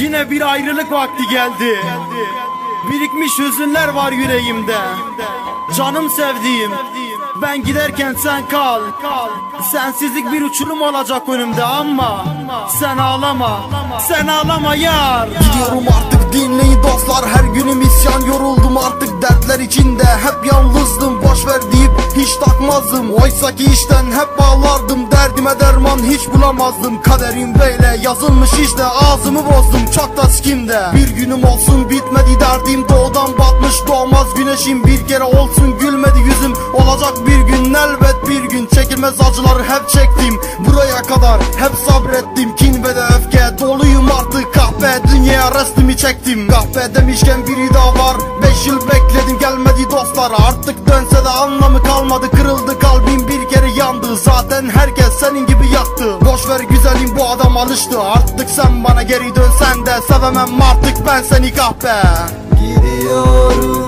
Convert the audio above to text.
Yine bir ayrılık vakti geldi. Birikmiş hüzünler var yüreğimde. Canım sevdiğim Ben giderken sen kal. Sensizlik bir uçurum olacak önümde ama Sen ağlama Sen ağlama yar. Gidiyorum artık dinleyin dostlar Her günüm isyan yoruldum artık dertler içinde Hep yalnızdım boş ver deyip hiç takmazdım. Oysa ki işten hep bağlardım Derdime derman hiç bulamazdım. Kaderim böyle yazılmış işte ağzımı bozdum. Çok da sikimde Bir günüm olsun bitmedi derdim. Doğudan batmış doğmaz güneşim. Bir kere olsun gülmedi yüzüm. Olacak bir gün elbet bir gün. Çekilmez acıları hep çektim. Buraya kadar hep sabrettim. Kin ve de öfke doluyum artık. Kahpe Dünyaya restimi çektim. Kahpe demişken biri daha var. Beş yıl gelmedi dostlar Artık dönse de anlamı kalmadı. Kırıldı kalbim bir kere yandı. Zaten herkes senin gibi yaktı Boş ver güzelim bu adam alıştı. Artık sen bana geri dönsen de Sevemem artık ben seni kahpe. Gidiyorum